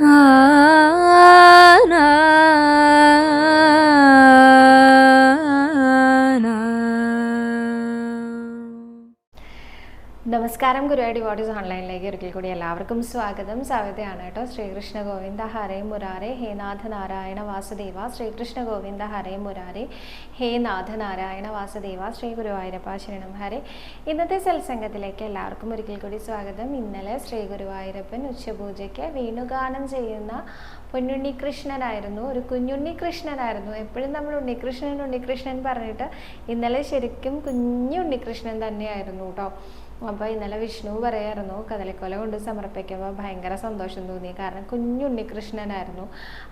啊。നമസ്കാരം Guruvayur devotees ഓൺലൈനിലേക്ക് ഒരിക്കൽ കൂടി എല്ലാവർക്കും സ്വാഗതം. സവിതയാണ് കേട്ടോ. ശ്രീകൃഷ്ണ ഗോവിന്ദ ഹരേ മുരാരെ. ഹേ നാഥ നാരായണ വാസുദേവ. ശ്രീകൃഷ്ണ ഗോവിന്ദ ഹരേ മുരാരെ. ഹേ നാഥ നാരായണ വാസുദേവ. ശ്രീ ഗുരുവായൂരപ്പ ശരണം. ഹരേ. ഇന്നത്തെ സത്സംഗത്തിലേക്ക് എല്ലാവർക്കും ഒരിക്കൽ കൂടി സ്വാഗതം. ഇന്നലെ ശ്രീ ഗുരുവായൂരപ്പൻ ഉച്ചപൂജയ്ക്ക് വേണുഗാനം ചെയ്യുന്ന പൊന്നുണ്ണികൃഷ്ണനായിരുന്നു. ഒരു കുഞ്ഞുണ്ണി കൃഷ്ണനായിരുന്നു എപ്പോഴും നമ്മൾ ഉണ്ണികൃഷ്ണൻ ഉണ്ണികൃഷ്ണൻ പറഞ്ഞിട്ട് ഇന്നലെ ശരിക്കും കുഞ്ഞു ഉണ്ണികൃഷ്ണൻ തന്നെയായിരുന്നു കേട്ടോ. അപ്പോൾ ഇന്നലെ വിഷ്ണു പറയായിരുന്നു കദളിക്കൊല കൊണ്ട് സമർപ്പിക്കുമ്പോൾ ഭയങ്കര സന്തോഷം തോന്നി. കാരണം കുഞ്ഞുണ്ണികൃഷ്ണനായിരുന്നു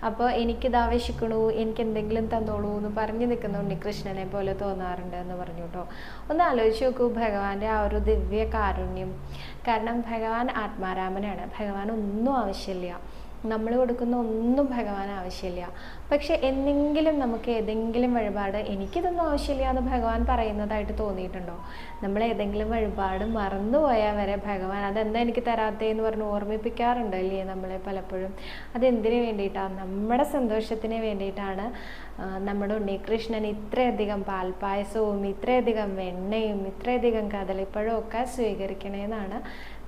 അപ്പോൾ എനിക്കിത് ആവശ്യിക്കണു എനിക്ക് എന്തെങ്കിലും തന്നോളൂ എന്ന് പറഞ്ഞു നിൽക്കുന്ന ഉണ്ണികൃഷ്ണനെ പോലെ തോന്നാറുണ്ട് എന്ന് പറഞ്ഞു കേട്ടോ ഒന്ന് ആലോചിച്ച് നോക്കൂ ഭഗവാന്റെ ആ ഒരു ദിവ്യ കാരുണ്യം കാരണം ഭഗവാൻ ആത്മാരാമനാണ്. ഭഗവാൻ ഒന്നും ആവശ്യമില്ല. നമ്മൾ കൊടുക്കുന്ന ഒന്നും ഭഗവാൻ ആവശ്യമില്ല. പക്ഷെ എന്തെങ്കിലും നമുക്ക് ഏതെങ്കിലും വഴിപാട് എനിക്കിതൊന്നും ആവശ്യമില്ല എന്ന് ഭഗവാൻ പറയുന്നതായിട്ട് തോന്നിയിട്ടുണ്ടോ? നമ്മൾ ഏതെങ്കിലും വഴിപാട് മറന്നുപോയാൽ വരെ ഭഗവാൻ അതെന്താ എനിക്ക് തരാത്തേ എന്ന് പറഞ്ഞ് ഓർമ്മിപ്പിക്കാറുണ്ട് അല്ലേ നമ്മളെ പലപ്പോഴും? അതെന്തിനു വേണ്ടിയിട്ടാണ് നമ്മുടെ സന്തോഷത്തിന് വേണ്ടിയിട്ടാണ് നമ്മുടെ ഉണ്ണികൃഷ്ണൻ ഇത്രയധികം പാൽപ്പായസവും ഇത്രയധികം വെണ്ണയും ഇത്രയധികം കദളിപ്പഴവും ഒക്കെ സ്വീകരിക്കണേന്നാണ്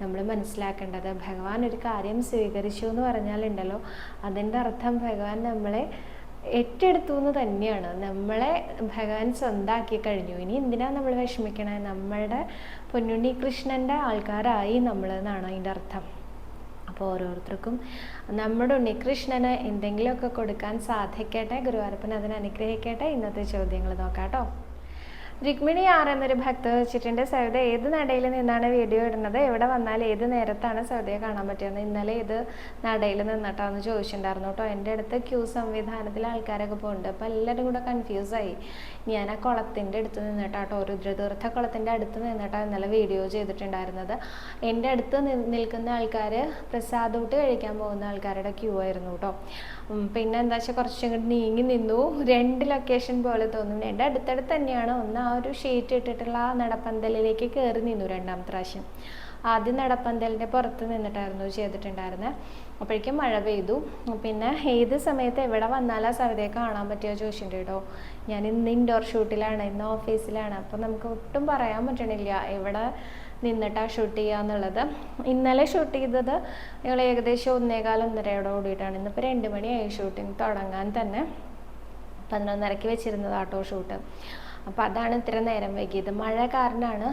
നമ്മൾ മനസ്സിലാക്കേണ്ടത്. ഭഗവാൻ ഒരു കാര്യം സ്വീകരിച്ചു എന്ന് പറഞ്ഞാലുണ്ടല്ലോ അതിന്റെ അർത്ഥം ഭഗവാൻ നമ്മളെ ഏറ്റെടുത്തു എന്ന് തന്നെയാണ്. നമ്മളെ ഭഗവാൻ സ്വന്താക്കി കഴിഞ്ഞു. ഇനി എന്തിനാ നമ്മൾ വിഷമിക്കണേ? നമ്മളുടെ പൊന്നുണ്ണി കൃഷ്ണന്റെ ആൾക്കാരായി നമ്മൾ എന്നാണ് അതിന്റെ അർത്ഥം. അപ്പോൾ ഓരോരുത്തർക്കും നമ്മുടെ ഉണ്ണികൃഷ്ണന് എന്തെങ്കിലുമൊക്കെ കൊടുക്കാൻ സാധിക്കട്ടെ? ഗുരുവായൂരപ്പൻ അതിന് അനുഗ്രഹിക്കട്ടെ? ഇന്നത്തെ ചോദ്യങ്ങൾ നോക്കാം കേട്ടോ. രുക്മിണി ആർ എന്നൊരു ഭക്ത വെച്ചിട്ടുണ്ട്. സൗദ ഏത് നടയിൽ നിന്നാണ് വീഡിയോ ഇടുന്നത്? എവിടെ വന്നാൽ ഏത് നേരത്താണ് സൗദയെ കാണാൻ പറ്റുന്നത് ഇന്നലെ ഏത് നടയിൽ നിന്നിട്ടാന്ന് ചോദിച്ചിട്ടുണ്ടായിരുന്നു കേട്ടോ. എന്റെ അടുത്ത് ക്യൂ സംവിധാനത്തിൽ ആൾക്കാരൊക്കെ പോകുന്നുണ്ട് അപ്പോൾ എല്ലാവരും കൂടെ കൺഫ്യൂസായി ഞാൻ ആ കുളത്തിന്റെ അടുത്ത് നിന്നിട്ടാട്ടോ രുദ്രതീർത്ഥ കുളത്തിന്റെ അടുത്ത് നിന്നിട്ടാണ് ഇന്നലെ വീഡിയോ ചെയ്തിട്ടുണ്ടായിരുന്നത്. എന്റെ അടുത്ത് നിൽക്കുന്ന ആൾക്കാർ പ്രസാദൂട്ട് കഴിക്കാൻ പോകുന്ന ആൾക്കാരുടെ ക്യൂ ആയിരുന്നു കേട്ടോ. പിന്നെ എന്താ വെച്ചാൽ കുറച്ചും കൂടി നീങ്ങി നിന്നു. രണ്ട് ലൊക്കേഷൻ പോലെ തോന്നും എന്റെ അടുത്തടുത്ത് തന്നെയാണ്. ഒന്ന് ആ ഒരു ഷീറ്റ് ഇട്ടിട്ടുള്ള ആ നടപ്പന്തലിലേക്ക് കയറി നിന്നു രണ്ടാമത്തെ പ്രാവശ്യം. ആദ്യം നടപ്പന്തലിന്റെ പുറത്ത് നിന്നിട്ടായിരുന്നു ചെയ്തിട്ടുണ്ടായിരുന്നത് അപ്പോഴേക്കും മഴ പെയ്തു. പിന്നെ ഏത് സമയത്ത് എവിടെ വന്നാലും ആ സവിതയെ കാണാൻ പറ്റിയോ ചോദിച്ചിട്ടുണ്ട് കേട്ടോ ഞാൻ ഇന്ന് ഇൻഡോർ ഷൂട്ടിലാണ് ഇന്ന് ഓഫീസിലാണ് അപ്പോൾ നമുക്ക് ഒട്ടും പറയാൻ പറ്റണില്ല. എവിടെ നിന്നിട്ടാണ് ഷൂട്ട് ചെയ്യുക എന്നുള്ളത്. ഇന്നലെ ഷൂട്ട് ചെയ്തത് ഞങ്ങൾ ഏകദേശം ഒന്നേകാൽ ഒന്നരയോടെ കൂടിയിട്ടാണ്. ഇന്നിപ്പോൾ രണ്ട് മണിയായി ഷൂട്ടിംഗ് തുടങ്ങാൻ തന്നെ. പതിനൊന്നരയ്ക്ക് വെച്ചിരുന്നതാട്ടോ ഷൂട്ട് അപ്പോൾ അതാണ് ഇത്ര നേരം വൈകിയത്. മഴ കാരണമാണ്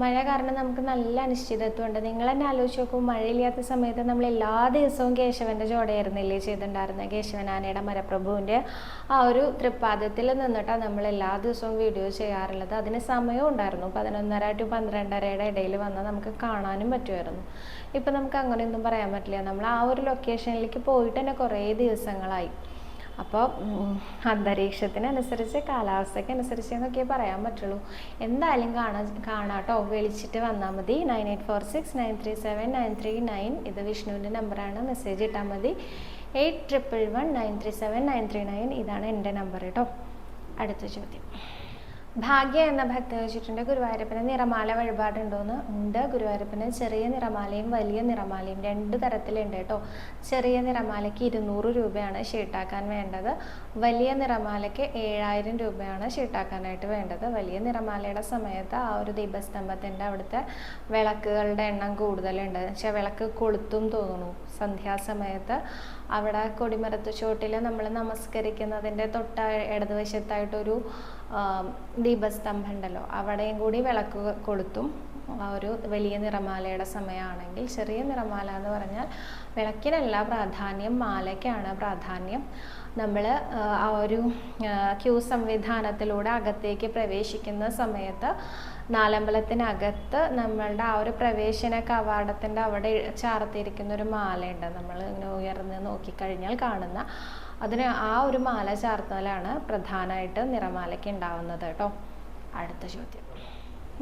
മഴ കാരണം നമുക്ക് നല്ല അനിശ്ചിതത്വമുണ്ട് നിങ്ങൾ തന്നെ ആലോചിച്ച് നോക്കും മഴയില്ലാത്ത സമയത്ത് നമ്മൾ എല്ലാ ദിവസവും കേശവന്റെ ജോടയായിരുന്നില്ലേ ചെയ്തിട്ടുണ്ടായിരുന്നത് കേശവനാനയുടെ മരപ്രഭുവിന്റെ ആ ഒരു തൃപ്പാദത്തിൽ നിന്നിട്ടാണ് നമ്മൾ എല്ലാ ദിവസവും വീഡിയോ ചെയ്യാറുള്ളത്. അതിന് സമയം ഉണ്ടായിരുന്നു. പതിനൊന്നര ടു പന്ത്രണ്ടരയുടെ ഇടയിൽ വന്നാൽ നമുക്ക് കാണാനും പറ്റുമായിരുന്നു. ഇപ്പം നമുക്ക് അങ്ങനെയൊന്നും പറയാൻ പറ്റില്ല. നമ്മൾ ആ ഒരു ലൊക്കേഷനിലേക്ക് പോയിട്ട് തന്നെ കുറേ ദിവസങ്ങളായി. അപ്പോൾ അന്തരീക്ഷത്തിനനുസരിച്ച് കാലാവസ്ഥയ്ക്ക് അനുസരിച്ച് എന്നൊക്കെ പറയാൻ പറ്റുള്ളൂ. എന്തായാലും കാണാ കാണാട്ടോ. വിളിച്ചിട്ട് വന്നാൽ മതി. Nine eight four six nine three seven nine three nine ഇത് വിഷ്ണുവിന്റെ നമ്പറാണ് മെസ്സേജ് ഇട്ടാൽ മതി. Eight triple one nine three seven nine three nine ഇതാണ് എന്റെ നമ്പർ കേട്ടോ അടുത്ത ചോദ്യം. ഭാഗ്യ എന്ന ഭക്ത വെച്ചിട്ടുണ്ട് ഗുരുവായൂരപ്പന് നിറമാല വഴിപാടുണ്ടോന്ന് ഉണ്ട് ഗുരുവായൂരപ്പന് ചെറിയ നിറമാലയും വലിയ നിറമാലയും രണ്ട് തരത്തിലുണ്ട് കേട്ടോ. ചെറിയ നിറമാലയ്ക്ക് ഇരുന്നൂറ് രൂപയാണ് ഷീട്ടാക്കാൻ വേണ്ടത്. വലിയ നിറമാലയ്ക്ക് ഏഴായിരം രൂപയാണ് ഷീട്ടാക്കാനായിട്ട് വേണ്ടത്. വലിയ നിറമാലയുടെ സമയത്ത് ആ ഒരു ദീപസ്തംഭത്തിന്റെ അവിടുത്തെ വിളക്കുകളുടെ എണ്ണം കൂടുതലുണ്ട്. പക്ഷേ വിളക്ക് കൊളുത്തും തോന്നുന്നു. സന്ധ്യാസമയത്ത് അവിടെ കൊടിമരത്ത് ചോട്ടിൽ നമ്മൾ നമസ്കരിക്കുന്നതിന്റെ തൊട്ട ഇടതുവശത്തായിട്ടൊരു ദീപസ്തംഭം ഉണ്ടല്ലോ അവിടെയും കൂടി വിളക്ക് കൊളുത്തും. ഒരു വലിയ നിറമാലയുടെ സമയമാണെങ്കിൽ ചെറിയ നിറമാല എന്ന് പറഞ്ഞാൽ വിളക്കിനല്ല പ്രാധാന്യം മാലയ്ക്കാണ് പ്രാധാന്യം. നമ്മൾ ആ ഒരു ക്യൂ സംവിധാനത്തിലൂടെ അകത്തേക്ക് പ്രവേശിക്കുന്ന സമയത്ത് നാലമ്പലത്തിനകത്ത് നമ്മളുടെ ആ ഒരു പ്രവേശന കവാടത്തിന്റെ അവിടെ ചാർത്തിയിരിക്കുന്ന ഒരു മാലയുണ്ട്. നമ്മൾ ഇങ്ങനെ ഉയർന്ന് നോക്കിക്കഴിഞ്ഞാൽ കാണുന്ന അതിന് ആ ഒരു മാല ചാർത്തലാണ് പ്രധാനമായിട്ട് നിറമാലയ്ക്ക് ഉണ്ടാവുന്നത് കേട്ടോ. അടുത്ത ചോദ്യം.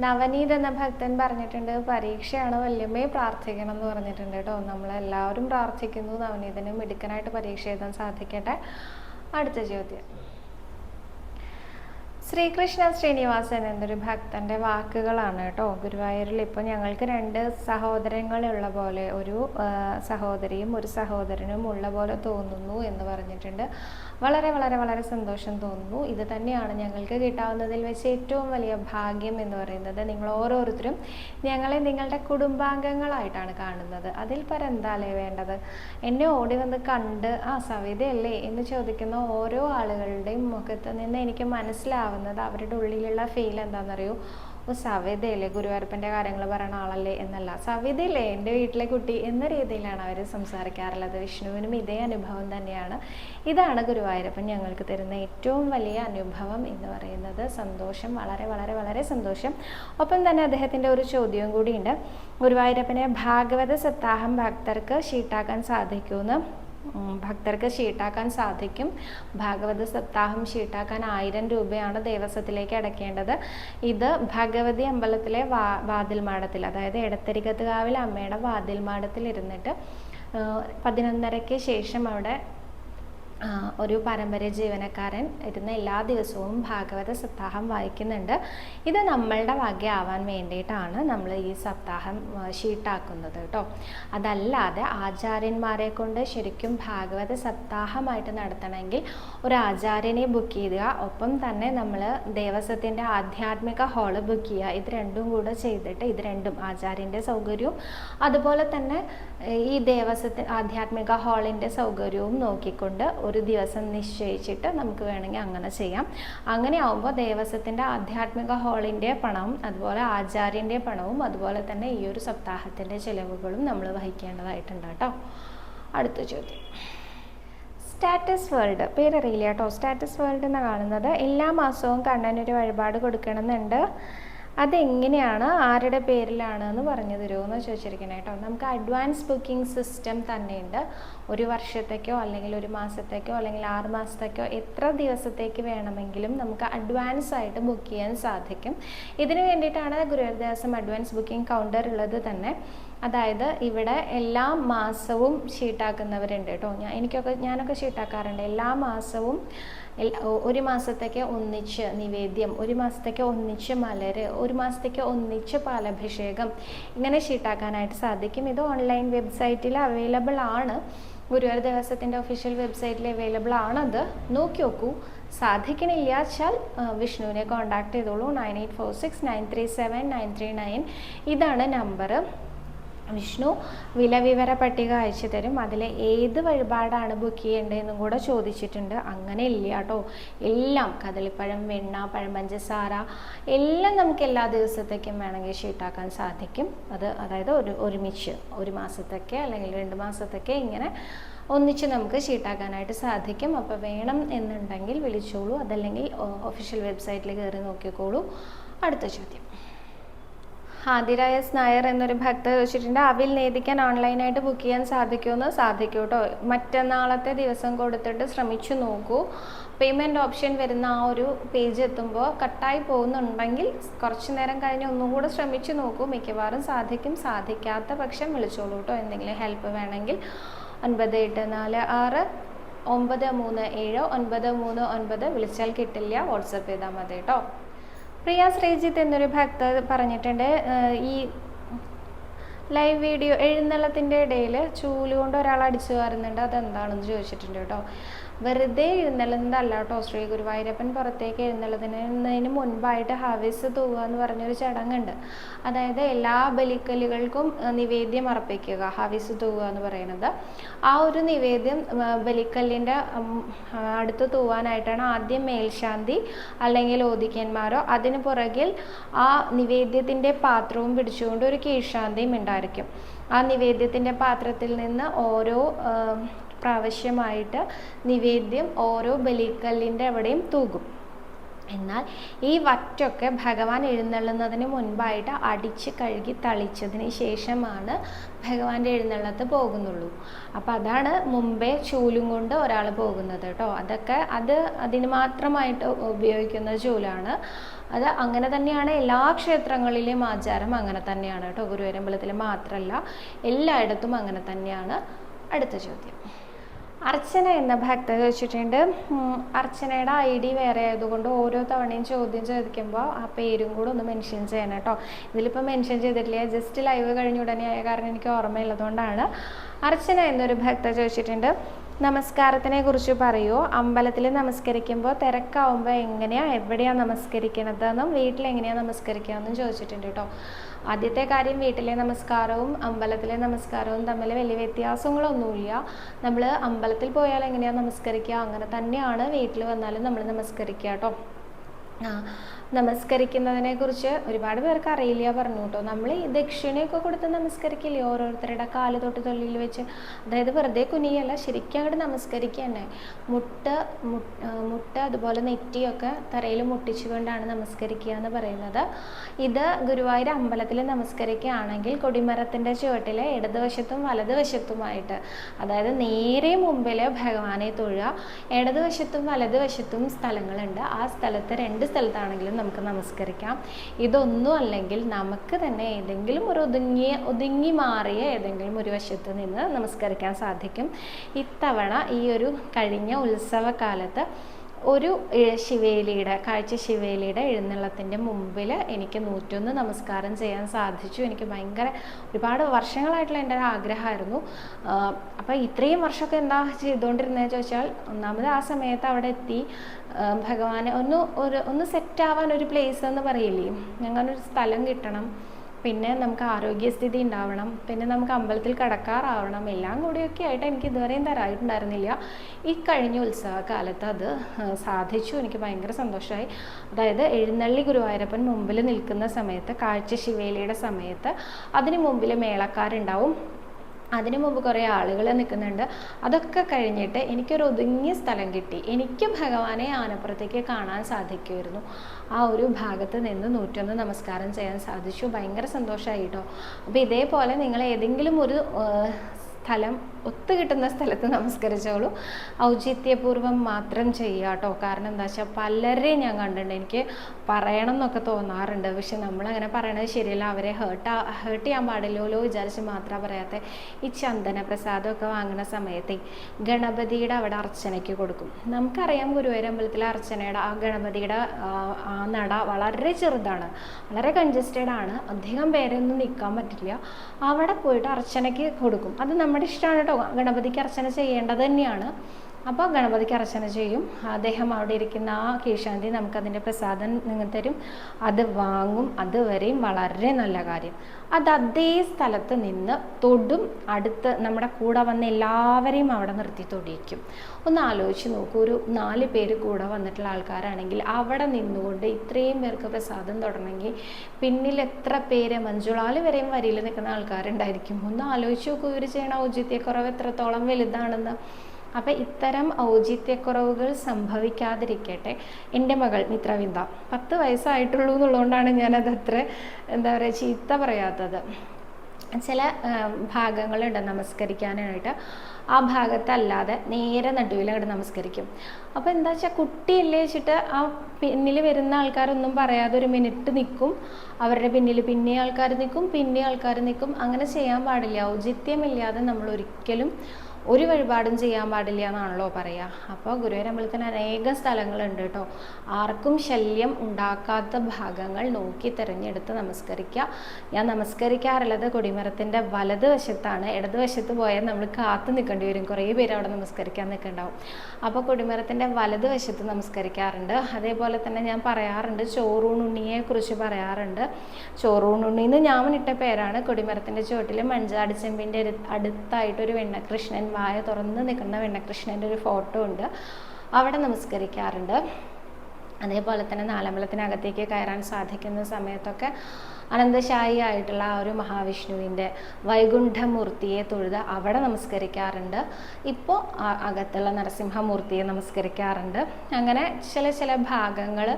നവനീത് എന്ന ഭക്തൻ പറഞ്ഞിട്ടുണ്ട് പരീക്ഷയാണ് വല്യമ്മയെ പ്രാർത്ഥിക്കണം എന്ന് പറഞ്ഞിട്ടുണ്ട് കേട്ടോ. നമ്മളെല്ലാവരും പ്രാർത്ഥിക്കുന്നു നവനീതനും മിടുക്കനായിട്ട് പരീക്ഷ എഴുതാൻ സാധിക്കട്ടെ. അടുത്ത ചോദ്യം. ശ്രീകൃഷ്ണ ശ്രീനിവാസൻ എന്നൊരു ഭക്തന്റെ വാക്കുകളാണ് കേട്ടോ. ഗുരുവായൂരിൽ ഇപ്പോൾ ഞങ്ങൾക്ക് രണ്ട് സഹോദരങ്ങളുള്ള പോലെ ഒരു സഹോദരിയും ഒരു സഹോദരനും ഉള്ള പോലെ തോന്നുന്നു എന്ന് പറഞ്ഞിട്ടുണ്ട്. വളരെ വളരെ വളരെ സന്തോഷം തോന്നുന്നു. ഇത് തന്നെയാണ് ഞങ്ങൾക്ക് കിട്ടാവുന്നതിൽ വെച്ച് ഏറ്റവും വലിയ ഭാഗ്യം എന്ന് പറയുന്നത്. നിങ്ങൾ ഓരോരുത്തരും ഞങ്ങളെ നിങ്ങളുടെ കുടുംബാംഗങ്ങളായിട്ടാണ് കാണുന്നത്. അതിൽ പരം എന്താലേ വേണ്ടത്? എന്നെ ഓടി വന്ന് കണ്ട് ആ സവിതയല്ലേ? എന്ന് ചോദിക്കുന്ന ഓരോ ആളുകളുടെയും മുഖത്ത് നിന്ന് എനിക്ക് മനസ്സിലാവുന്നത് അവരുടെ ഉള്ളിലുള്ള ഫീൽ എന്താണെന്നറിയോ? ഓ സവിതയല്ലേ ഗുരുവായൂരപ്പന്റെ കാര്യങ്ങൾ പറയുന്ന ആളല്ലേ എന്നല്ല. സവിതയല്ലേ എന്റെ വീട്ടിലെ കുട്ടി എന്ന രീതിയിലാണ് അവർ സംസാരിക്കാറുള്ളത്. വിഷ്ണുവിനും ഇതേ അനുഭവം തന്നെയാണ്. ഇതാണ് ഗുരുവായൂരപ്പൻ ഞങ്ങൾക്ക് തരുന്ന ഏറ്റവും വലിയ അനുഭവം എന്ന് പറയുന്നത്. സന്തോഷം വളരെ വളരെ വളരെ സന്തോഷം. ഒപ്പം തന്നെ അദ്ദേഹത്തിന്റെ ഒരു ചോദ്യവും കൂടിയുണ്ട്. ഗുരുവായൂരപ്പനെ ഭാഗവത സപ്താഹം ഭക്തർക്ക് ഷീട്ടാക്കാൻ സാധിക്കുമെന്ന്. ഭക്തർക്ക് ഷീട്ടാക്കാൻ സാധിക്കും. ഭാഗവത സപ്താഹം ഷീട്ടാക്കാൻ ആയിരം രൂപയാണ് ദേവസ്വത്തിലേക്ക് അടയ്ക്കേണ്ടത് ഇത് ഭഗവതി അമ്പലത്തിലെ വാ വാതിൽ മാടത്തിൽ അതായത് എടത്തരികത്തുകാവിൽ അമ്മയുടെ വാതിൽ മാടത്തിൽ ഇരുന്നിട്ട് പതിനൊന്നരയ്ക്ക് ശേഷം അവിടെ ഒരു പാരമ്പര്യ ജീവനക്കാരൻ ഇരുന്ന് എല്ലാ ദിവസവും ഭാഗവത സപ്താഹം വായിക്കുന്നുണ്ട്. ഇത് നമ്മളുടെ വകയാവാൻ വേണ്ടിയിട്ടാണ് നമ്മൾ ഈ സപ്താഹം ഷീട്ടാക്കുന്നത് കേട്ടോ. അതല്ലാതെ ആചാര്യന്മാരെ കൊണ്ട് ശരിക്കും ഭാഗവത സപ്താഹമായിട്ട് നടത്തണമെങ്കിൽ ഒരു ആചാര്യനെ ബുക്ക് ചെയ്യുക ഒപ്പം തന്നെ നമ്മൾ ദേവസ്വത്തിന്റെ ആധ്യാത്മിക ഹാൾ ബുക്ക് ചെയ്യുക ഇത് രണ്ടും കൂടെ ചെയ്തിട്ട് ഇത് രണ്ടും ആചാര്യന്റെ സൗകര്യവും അതുപോലെ തന്നെ ഈ ദേവസ്വത്തിൽ ആധ്യാത്മിക ഹാളിന്റെ സൗകര്യവും നോക്കിക്കൊണ്ട് ഒരു ദിവസം നിശ്ചയിച്ചിട്ട് നമുക്ക് വേണമെങ്കിൽ അങ്ങനെ ചെയ്യാം. അങ്ങനെ ആവുമ്പോൾ ദേവസ്വത്തിന്റെ ആധ്യാത്മിക ഹാളിന്റെ പണവും അതുപോലെ ആചാര്യന്റെ പണവും അതുപോലെ തന്നെ ഈ ഒരു സപ്താഹത്തിന്റെ ചിലവുകളും നമ്മൾ വഹിക്കേണ്ടതായിട്ടുണ്ട് കേട്ടോ. അടുത്ത ചോദ്യം. സ്റ്റാറ്റസ് വേൾഡ് പേരറിയില്ല കേട്ടോ. സ്റ്റാറ്റസ് വേൾഡ് എന്ന് കാണുന്നത് എല്ലാ മാസവും കണ്ണനൊരു വഴിപാട് കൊടുക്കണമെന്നുണ്ട്. അതെങ്ങനെയാണ്? ആരുടെ പേരിലാണ് എന്ന് പറഞ്ഞു തരുമോ എന്ന് ചോദിച്ചിരിക്കണേ കേട്ടോ. നമുക്ക് അഡ്വാൻസ് ബുക്കിംഗ് സിസ്റ്റം തന്നെയുണ്ട്. ഒരു വർഷത്തേക്കോ അല്ലെങ്കിൽ ഒരു മാസത്തേക്കോ അല്ലെങ്കിൽ ആറ് മാസത്തേക്കോ എത്ര ദിവസത്തേക്ക് വേണമെങ്കിലും നമുക്ക് അഡ്വാൻസ് ആയിട്ട് ബുക്ക് ചെയ്യാൻ സാധിക്കും. ഇതിനു വേണ്ടിയിട്ടാണ് ഗുരുവായൂർദാസം അഡ്വാൻസ് ബുക്കിംഗ് കൗണ്ടർ ഉള്ളത് തന്നെ. അതായത് ഇവിടെ എല്ലാ മാസവും ഷീട്ടാക്കുന്നവരുണ്ട് കേട്ടോ. ഞാൻ എനിക്കൊക്കെ ഞാനൊക്കെ ഷീട്ടാക്കാറുണ്ട് എല്ലാ മാസവും ഒരു മാസത്തേക്ക് ഒന്നിച്ച് നിവേദ്യം ഒരു മാസത്തേക്ക് ഒന്നിച്ച് മലര് ഒരു മാസത്തേക്ക് ഒന്നിച്ച് പാലഭിഷേകം ഇങ്ങനെ ഷീട്ടാക്കാനായിട്ട് സാധിക്കും. ഇത് ഓൺലൈൻ വെബ്സൈറ്റിൽ അവൈലബിൾ ആണ്. ഗുരുവായൂർ ദേവസ്വത്തിന്റെ ഒഫീഷ്യൽ വെബ്സൈറ്റിൽ അവൈലബിൾ ആണത് നോക്കി നോക്കൂ. സാധിക്കണില്ല വെച്ചാൽ വിഷ്ണുവിനെ കോൺടാക്ട് ചെയ്തോളൂ. Nine eight four six nine three seven nine three nine ഇതാണ് നമ്പർ വിഷ്ണു വില വിവര പട്ടിക അയച്ചു തരും. അതിൽ ഏത് വഴിപാടാണ് ബുക്ക് ചെയ്യേണ്ടതെന്നും കൂടെ ചോദിച്ചിട്ടുണ്ട്. അങ്ങനെ ഇല്ല കേട്ടോ. എല്ലാം കദളിപ്പഴം വെണ്ണ പഴം പഞ്ചസാര എല്ലാം നമുക്ക് എല്ലാ ദിവസത്തേക്കും വേണമെങ്കിൽ ഷീട്ടാക്കാൻ സാധിക്കും. അത് അതായത് ഒരു ഒരുമിച്ച് ഒരു മാസത്തേക്ക് അല്ലെങ്കിൽ രണ്ട് മാസത്തേക്ക് ഇങ്ങനെ ഒന്നിച്ച് നമുക്ക് ഷീട്ടാക്കാനായിട്ട് സാധിക്കും. അപ്പോൾ വേണം എന്നുണ്ടെങ്കിൽ വിളിച്ചോളൂ. അതല്ലെങ്കിൽ ഒഫീഷ്യൽ വെബ്സൈറ്റിൽ കയറി നോക്കിക്കോളൂ. അടുത്ത ചോദ്യം. ഹാദിരായസ് നായർ എന്നൊരു ഭക്തർ വെച്ചിട്ടുണ്ട് അവിൽ നേദിക്കാൻ ഓൺലൈനായിട്ട് ബുക്ക് ചെയ്യാൻ സാധിക്കുമെന്ന് സാധിക്കും കേട്ടോ മറ്റന്നാളത്തെ ദിവസം കൊടുത്തിട്ട് ശ്രമിച്ചു നോക്കൂ. പേയ്മെന്റ് ഓപ്ഷൻ വരുന്ന ആ ഒരു പേജ് എത്തുമ്പോൾ കട്ടായി പോകുന്നുണ്ടെങ്കിൽ കുറച്ച് നേരം കഴിഞ്ഞ് ഒന്നും കൂടെ ശ്രമിച്ചു നോക്കൂ. മിക്കവാറും സാധിക്കും. സാധിക്കാത്ത പക്ഷം വിളിച്ചോളൂ കേട്ടോ എന്തെങ്കിലും ഹെൽപ്പ് വേണമെങ്കിൽ ഒൻപത് എട്ട് നാല് ആറ് ഒമ്പത് മൂന്ന് ഏഴ് ഒൻപത് മൂന്ന് ഒൻപത് വിളിച്ചാൽ കിട്ടില്ല. വാട്സപ്പ് ചെയ്താൽ മതി കേട്ടോ പ്രിയ ശ്രീജിത്ത് എന്നൊരു ഭക്ത പറഞ്ഞിട്ടുണ്ട് ഈ ലൈവ് വീഡിയോ എഴുന്നള്ളത്തിന്റെ ഇടയിൽ ചൂൽ കൊണ്ട് ഒരാൾ അടിച്ചു വരുന്നുണ്ട് അതെന്താണെന്ന് ചോദിച്ചിട്ടുണ്ട് കേട്ടോ. വെറുതെ എഴുന്നള്ളുന്നതല്ല കേട്ടോ ശ്രീ ഗുരുവായൂരപ്പൻ പുറത്തേക്ക് എഴുന്നള്ളുന്നതിന് മുൻപായിട്ട് ഹവിസ് തൂവുക എന്ന് പറഞ്ഞൊരു ചടങ്ങുണ്ട്. അതായത് എല്ലാ ബലിക്കലുകൾക്കും നിവേദ്യം അർപ്പിക്കുക ഹവിസ് തൂവുക എന്ന് പറയുന്നത്. ആ ഒരു നിവേദ്യം ബലിക്കല്ലിന്റെ അടുത്ത് തൂവാനായിട്ടാണ് ആദ്യം മേൽശാന്തി അല്ലെങ്കിൽ ഓദിക്കന്മാരോ അതിന് പുറകിൽ ആ നിവേദ്യത്തിന്റെ പാത്രവും പിടിച്ചുകൊണ്ട് ഒരു കീഴ്ശാന്തിയും ഉണ്ടായിരിക്കും. ആ നിവേദ്യത്തിന്റെ പാത്രത്തിൽ നിന്ന് ഓരോ പ്രാവശ്യമായിട്ട് നിവേദ്യം ഓരോ ബലിക്കല്ലിന്റെ അവിടെയും തൂകും. എന്നാൽ ഈ വറ്റൊക്കെ ഭഗവാൻ എഴുന്നള്ളുന്നതിന് മുൻപായിട്ട് അടിച്ച് കഴുകി തളിച്ചതിന് ശേഷമാണ് ഭഗവാന്റെ എഴുന്നള്ളത്ത് പോകുന്നുള്ളൂ. അപ്പം അതാണ് മുമ്പേ ചൂലും കൊണ്ട് ഒരാൾ പോകുന്നത് കേട്ടോ. അതൊക്കെ അത് അതിന് മാത്രമായിട്ട് ഉപയോഗിക്കുന്ന ചൂലാണ്. അത് അങ്ങനെ തന്നെയാണ് എല്ലാ ക്ഷേത്രങ്ങളിലെയും ആചാരം അങ്ങനെ തന്നെയാണ് കേട്ടോ. ഗുരുവരമ്പലത്തിൽ മാത്രമല്ല എല്ലായിടത്തും അങ്ങനെ തന്നെയാണ് അടുത്ത ചോദ്യം. അർച്ചന എന്ന ഭക്ത ചോദിച്ചിട്ടുണ്ട്. അർച്ചനയുടെ ഐ ഡി വേറെ ആയതുകൊണ്ട് ഓരോ തവണയും ചോദ്യം ചോദിക്കുമ്പോൾ ആ പേരും കൂടെ ഒന്ന് മെൻഷൻ ചെയ്യണം കേട്ടോ. ഇതിലിപ്പോൾ മെൻഷൻ ചെയ്തിട്ടില്ല? ജസ്റ്റ് ലൈവ് കഴിഞ്ഞ ഉടനെ ആയ കാരണം എനിക്ക് ഓർമ്മയുള്ളതുകൊണ്ടാണ്. അർച്ചന എന്നൊരു ഭക്ത ചോദിച്ചിട്ടുണ്ട്. നമസ്കാരത്തിനെ കുറിച്ച് പറയൂ. അമ്പലത്തിൽ നമസ്കരിക്കുമ്പോൾ തിരക്കാവുമ്പോൾ എങ്ങനെയാണ് എവിടെയാണ് നമസ്കരിക്കണതെന്നും വീട്ടിൽ എങ്ങനെയാണ് നമസ്കരിക്കുക എന്നും ചോദിച്ചിട്ടുണ്ട് കേട്ടോ. ആദ്യത്തെ കാര്യം വീട്ടിലെ നമസ്കാരവും അമ്പലത്തിലെ നമസ്കാരവും തമ്മിൽ വലിയ വ്യത്യാസങ്ങളൊന്നുമില്ല. നമ്മൾ അമ്പലത്തിൽ പോയാൽ എങ്ങനെയാണ് നമസ്കരിക്കുക? അങ്ങനെ തന്നെയാണ് വീട്ടിൽ വന്നാലും നമ്മൾ നമസ്കരിക്കുക കേട്ടോ. ആ നമസ്കരിക്കുന്നതിനെ കുറിച്ച് ഒരുപാട് പേർക്ക് അറിയില്ല പറഞ്ഞു കേട്ടോ. നമ്മൾ ഈ ദക്ഷിണയൊക്കെ കൊടുത്ത് നമസ്കരിക്കില്ലേ? ഓരോരുത്തരുടെ കാൽ തൊട്ട് തൊള്ളിയിൽ വെച്ച്. അതായത് വെറുതെ കുനിയല്ല ശരിക്കും അങ്ങോട്ട് നമസ്കരിക്കുക തന്നെ. മുട്ട മുട്ട അതുപോലെ നെറ്റിയൊക്കെ തറയിൽ മുട്ടിച്ചുകൊണ്ടാണ് നമസ്കരിക്കുക എന്ന് പറയുന്നത്. ഇത് ഗുരുവായൂർ അമ്പലത്തിൽ നമസ്കരിക്കുകയാണെങ്കിൽ കൊടിമരത്തിന്റെ ചുവട്ടിലെ ഇടതുവശത്തും വലതുവശത്തുമായിട്ട് അതായത് നേരെ മുമ്പിൽ ഭഗവാനെ തൊഴുക ഇടതുവശത്തും വലതുവശത്തും സ്ഥലങ്ങളുണ്ട്. ആ സ്ഥലത്ത് രണ്ട് സ്ഥലത്താണെങ്കിലും നമുക്ക് നമസ്കരിക്കാം. ഇതൊന്നും അല്ലെങ്കിൽ നമുക്ക് തന്നെ ഏതെങ്കിലും ഒരു ഒതുങ്ങിയ ഒതുങ്ങി മാറിയ ഏതെങ്കിലും ഒരു വശത്ത് നിന്ന് നമസ്കരിക്കാൻ സാധിക്കും. ഇത്തവണ ഈ ഒരു കഴിഞ്ഞ ഉത്സവകാലത്ത് ഒരു ശിവേലിയുടെ കാഴ്ച ശിവേലിയുടെ എഴുന്നള്ളത്തിന്റെ മുമ്പിൽ എനിക്ക് നൂറ്റൊന്ന് നമസ്കാരം ചെയ്യാൻ സാധിച്ചു. എനിക്ക് ഭയങ്കര ഒരുപാട് വർഷങ്ങളായിട്ടുള്ള എന്റെ ഒരു ആഗ്രഹമായിരുന്നു അപ്പോൾ ഇത്രയും വർഷമൊക്കെ എന്താ ചെയ്തുകൊണ്ടിരുന്നതെന്ന് ചോദിച്ചാൽ ഒന്നാമത് ആ സമയത്ത് അവിടെ എത്തി ഭഗവാനെ ഒന്ന് ഒരു ഒന്ന് സെറ്റ് ആവാൻ ഒരു പ്ലേസ് എന്ന് പറയില്ലേ? ഒരു സ്ഥലം കിട്ടണം. പിന്നെ നമുക്ക് ആരോഗ്യസ്ഥിതി ഉണ്ടാവണം. പിന്നെ നമുക്ക് അമ്പലത്തിൽ കടക്കാറാവണം. എല്ലാം കൂടിയൊക്കെ ആയിട്ട് എനിക്ക് ഇതുവരെയും തരായിട്ടുണ്ടായിരുന്നില്ല ഈ കഴിഞ്ഞ ഉത്സവകാലത്ത് അത് സാധിച്ചു. എനിക്ക് ഭയങ്കര സന്തോഷമായി അതായത് എഴുന്നള്ളി ഗുരുവായൂരപ്പൻ മുമ്പിൽ നിൽക്കുന്ന സമയത്ത് കാഴ്ച ശിവേലിയുടെ സമയത്ത് അതിന് മുമ്പിൽ മേളക്കാരുണ്ടാവും. അതിനു മുമ്പ് കുറേ ആളുകൾ നിൽക്കുന്നുണ്ട് അതൊക്കെ കഴിഞ്ഞിട്ട് എനിക്കൊരു ഒതുങ്ങിയ സ്ഥലം കിട്ടി. എനിക്ക് ഭഗവാനെ ആനപ്പുറത്തേക്ക് കാണാൻ സാധിക്കുമായിരുന്നു. ആ ഒരു ഭാഗത്ത് നിന്ന് നൂറ്റൊന്ന് നമസ്കാരം ചെയ്യാൻ സാധിച്ചു. ഭയങ്കര സന്തോഷമായി കേട്ടോ. അപ്പോൾ ഇതേപോലെ നിങ്ങൾ ഏതെങ്കിലും ഒരു സ്ഥലം ഒത്തു കിട്ടുന്ന സ്ഥലത്ത് നമസ്കരിച്ചോളൂ. ഔചിത്യപൂർവം മാത്രം ചെയ്യുക കേട്ടോ. കാരണം എന്താ വെച്ചാൽ പലരെയും ഞാൻ കണ്ടിട്ടുണ്ട്. എനിക്ക് പറയണം എന്നൊക്കെ തോന്നാറുണ്ട്. പക്ഷെ നമ്മളങ്ങനെ പറയണത് ശരിയല്ല. അവരെ ഹേർട്ട് ഹേർട്ട് ചെയ്യാൻ പാടില്ലല്ലോ വിചാരിച്ച് മാത്രമാണ് പറയാത്ത. ഈ ചന്ദന പ്രസാദമൊക്കെ വാങ്ങുന്ന സമയത്ത് ഗണപതിയുടെ അവിടെ അർച്ചനയ്ക്ക് കൊടുക്കും. നമുക്കറിയാം ഗുരുവായൂർ അമ്പലത്തിലെ അർച്ചനയുടെ ആ ഗണപതിയുടെ ആ, നട വളരെ ചെറുതാണ്. വളരെ കൺജസ്റ്റഡ് ആണ്. അധികം പേരൊന്നും നിൽക്കാൻ പറ്റില്ല. അവിടെ പോയിട്ട് അർച്ചനയ്ക്ക് കൊടുക്കും. അത് നമ്മുടെ ഇഷ്ടമാണ് കേട്ടോ. ഗണപതിക്ക് അർച്ചന ചെയ്യേണ്ടത് തന്നെയാണ്. അപ്പോൾ ഗണപതിക്ക് അർച്ചന ചെയ്യും. അദ്ദേഹം അവിടെ ഇരിക്കുന്ന ആ കീഴ്ശാന്തി നമുക്കതിന്റെ പ്രസാദം നിങ്ങൾ തരും. അത് വാങ്ങും. അതുവരെയും വളരെ നല്ല കാര്യം. അത് അതേ സ്ഥലത്ത് നിന്ന് തൊടും. അടുത്ത് നമ്മുടെ കൂടെ വന്ന എല്ലാവരെയും അവിടെ നിർത്തി തൊടിയിക്കും. ഒന്ന് ആലോചിച്ച് നോക്കൂ. ഒരു നാല് പേര് കൂടെ വന്നിട്ടുള്ള ആൾക്കാരാണെങ്കിൽ അവിടെ നിന്നുകൊണ്ട് ഇത്രയും പേർക്ക് പ്രസാദം തൊടണമെങ്കിൽ പിന്നിൽ എത്ര പേര് മഞ്ജുളാൽ വരെയും വരിയിൽ നിൽക്കുന്ന ആൾക്കാരുണ്ടായിരിക്കും. ഒന്ന് ആലോചിച്ച് നോക്കൂ. ഇവർ ചെയ്യണ ഔചിത്യക്കുറവ് എത്രത്തോളം വലുതാണെന്ന്. അപ്പം ഇത്തരം ഔചിത്യക്കുറവുകൾ സംഭവിക്കാതിരിക്കട്ടെ. എന്റെ മകൾ മിത്രവിന്ദ പത്ത് വയസ്സായിട്ടുള്ളൂ എന്നുള്ളതുകൊണ്ടാണ് ഞാനത് അത്ര എന്താ പറയുക ചീത്ത പറയാത്തത്. ചില ഭാഗങ്ങളുണ്ട് നമസ്കരിക്കാനായിട്ട്. ആ ഭാഗത്തല്ലാതെ നേരെ നടുവിൽ അങ്ങോട്ട് നമസ്കരിക്കും. അപ്പോൾ എന്താ വെച്ചാൽ കുട്ടിയല്ലേ വെച്ചിട്ട് ആ പിന്നിൽ വരുന്ന ആൾക്കാരൊന്നും പറയാതെ ഒരു മിനിറ്റ് നിൽക്കും അവരുടെ പിന്നിൽ പിന്നെ ആൾക്കാർ നിൽക്കും പിന്നെ ആൾക്കാർ നിൽക്കും അങ്ങനെ ചെയ്യാൻ പാടില്ല. ഔചിത്യമില്ലാതെ നമ്മൾ ഒരിക്കലും ഒരു വഴിപാടും ചെയ്യാൻ പാടില്ല എന്നാണല്ലോ പറയുക അപ്പോൾ ഗുരുവായൂർ അമ്പലത്തിന് അനേകം സ്ഥലങ്ങളുണ്ട് കേട്ടോ. ആർക്കും ശല്യം ഉണ്ടാക്കാത്ത ഭാഗങ്ങൾ നോക്കി തിരഞ്ഞെടുത്ത് നമസ്കരിക്കുക ഞാൻ നമസ്കരിക്കാറുള്ളത് കൊടിമരത്തിന്റെ വലത് വശത്താണ് ഇടത് ഇടതുവശത്ത് പോയാൽ നമ്മൾ കാത്തു നിൽക്കേണ്ടി വരും. കുറേ പേര് അവിടെ നമസ്കരിക്കാൻ നിൽക്കുന്നുണ്ടാവും അപ്പോൾ കൊടിമരത്തിന്റെ വലത് വശത്ത് നമസ്കരിക്കാറുണ്ട്. അതേപോലെ തന്നെ ഞാൻ പറയാറുണ്ട് ചോറൂണുണ്ണിയെ കുറിച്ച് പറയാറുണ്ട്. ചോറൂണുണ്ണി എന്ന് ഞാൻ ഇട്ട പേരാണ് കൊടിമരത്തിന്റെ ചുവട്ടിൽ മഞ്ചാടിച്ചെമ്പിന്റെ അടുത്തായിട്ടൊരു വെണ്ണകൃഷ്ണൻ വായ തുറന്ന് നിൽക്കുന്ന വെണ്ണകൃഷ്ണന്റെ ഒരു ഫോട്ടോ ഉണ്ട്. അവിടെ നമസ്കരിക്കാറുണ്ട്. അതേപോലെ തന്നെ നാലമ്പലത്തിനകത്തേക്ക് കയറാൻ സാധിക്കുന്ന സമയത്തൊക്കെ അനന്തശായി ആയിട്ടുള്ള ആ ഒരു മഹാവിഷ്ണുവിന്റെ വൈകുണ്ഠമൂർത്തിയെ തൊഴുത് അവിടെ നമസ്കരിക്കാറുണ്ട്. ഇപ്പോൾ അകത്തുള്ള നരസിംഹമൂർത്തിയെ നമസ്കരിക്കാറുണ്ട്. അങ്ങനെ ചില ചില ഭാഗങ്ങൾ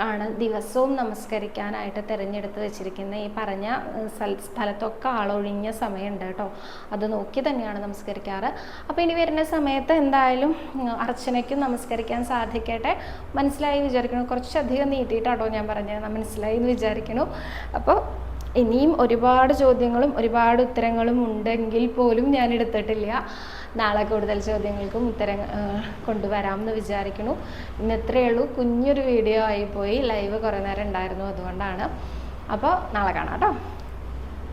ആണ് ദിവസവും നമസ്കരിക്കാനായിട്ട് തിരഞ്ഞെടുത്ത് വെച്ചിരിക്കുന്നത് ഈ പറഞ്ഞ സ്ഥല- സ്ഥലത്തൊക്കെ ആളൊഴിഞ്ഞ സമയമുണ്ട് കേട്ടോ. അത് നോക്കി തന്നെയാണ് നമസ്കരിക്കാറ്. അപ്പോൾ ഇനി വരുന്ന സമയത്ത് എന്തായാലും അർച്ചനയ്ക്കും നമസ്കരിക്കാൻ സാധിക്കട്ടെ. മനസ്സിലായി വിചാരിക്കണം. കുറച്ചധികം നീട്ടിയിട്ടാട്ടോ ഞാൻ പറഞ്ഞത്. മനസ്സിലായി എന്ന് വിചാരിക്കണു. അപ്പോൾ ഇനിയും ഒരുപാട് ചോദ്യങ്ങളും ഒരുപാട് ഉത്തരങ്ങളും ഉണ്ടെങ്കിൽ പോലും ഞാൻ എടുത്തിട്ടില്ല. നാളെ കൂടുതൽ ചോദ്യങ്ങൾക്കും ഉത്തരം കൊണ്ടുവരാമെന്ന് വിചാരിക്കുന്നു. ഇന്ന് ഇത്രയേ ഉള്ളൂ. കുഞ്ഞൊരു വീഡിയോ ആയിപ്പോയി ലൈവ് കുറേ നേരം ഉണ്ടായിരുന്നു അതുകൊണ്ടാണ്. അപ്പോൾ നാളെ കാണാം കേട്ടോ.